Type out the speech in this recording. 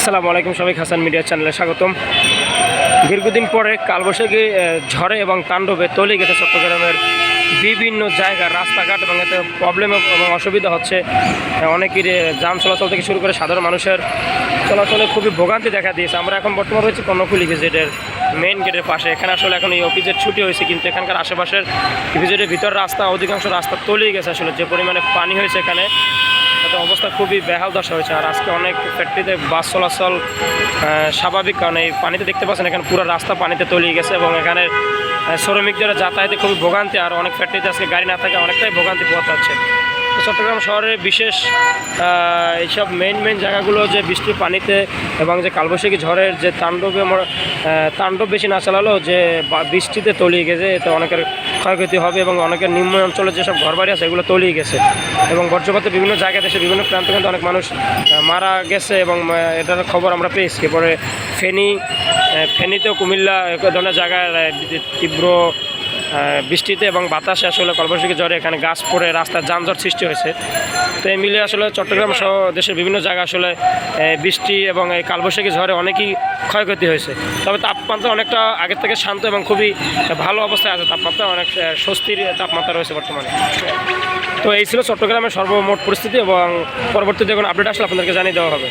আসসালামু আলাইকুম সবাই হাসান মিডিয়া চ্যানেলে স্বাগতম। দীর্ঘদিন পরে কালবৈশাখী ঝড়ে এবং তাণ্ডবে তলিয়ে গেছে চট্টগ্রামের বিভিন্ন জায়গা, রাস্তাঘাট এবং এতে প্রবলেম এবং অসুবিধা হচ্ছে। অনেকের যান চলাচল থেকে শুরু করে সাধারণ মানুষের চলাচলে খুবই ভোগান্তি দেখা দিয়েছে। আমরা এখন বর্তমান রয়েছি কর্ণফুলি ভিজিটের মেইন গেটের পাশে। এখানে আসলে এখন এই অফিসের ছুটি হয়েছে, কিন্তু এখানকার আশেপাশের ভিজিটের ভিতর রাস্তা, অধিকাংশ রাস্তা তলিয়ে গেছে। আসলে যে পরিমাণে পানি হয়েছে এখানে তাতে অবস্থা খুবই বেহাল দশা হয়েছে। আর আজকে অনেক ফ্যাক্টরিতে বাস চলাচল স্বাভাবিক। কারণ এই পানিতে দেখতে পাচ্ছেন, এখানে পুরো রাস্তা পানিতে তলিয়ে গেছে এবং এখানে শ্রমিকদের যাতায়াতে খুবই ভোগান্তি। আর অনেক ফ্যাক্টরিতে আজকে গাড়ি না থাকে অনেকটাই ভোগান্তি পোহাতে চট্টগ্রাম শহরের বিশেষ এইসব মেইন মেইন জায়গাগুলো যে বৃষ্টির পানিতে এবং যে কালবৈশাখী ঝড়ের যে তাণ্ডবে আমার, তাণ্ডব বেশি না চালালো যে বৃষ্টিতে তলিয়ে গেছে এতে অনেকের ক্ষয়ক্ষতি হবে এবং অনেকের নিম্ন অঞ্চলে যেসব ঘরবাড়ি আছে এগুলো তলিয়ে গেছে। এবং বজ্রপাতে বিভিন্ন জায়গায় দেশে বিভিন্ন প্রান্ত কিন্তু অনেক মানুষ মারা গেছে এবং এটার খবর আমরা পেয়েছি। এরপরে ফেনী ফেনীতেও কুমিল্লা এ ধরনের জায়গায় তীব্র বৃষ্টিতে এবং বাতাসে আসলে কলবর্ষিকে জ্বরে এখানে গাছ পড়ে, রাস্তার যানজট সৃষ্টি হয়েছে। তো এই মিলে আসলে চট্টগ্রাম সহ দেশের বিভিন্ন জায়গায় আসলে বৃষ্টি এবং এই কালবৈশাখী ঝড়ে অনেকই ক্ষয়ক্ষতি হয়েছে। তবে তাপমাত্রা অনেকটা আগের থেকে শান্ত এবং খুবই ভালো অবস্থায় আছে। তাপমাত্রা অনেক স্বস্তির তাপমাত্রা রয়েছে বর্তমানে। তো এই ছিল চট্টগ্রামের সর্বমোট পরিস্থিতি এবং পরবর্তীতে যখন আপডেট আসলে আপনাদেরকে জানিয়ে দেওয়া হবে।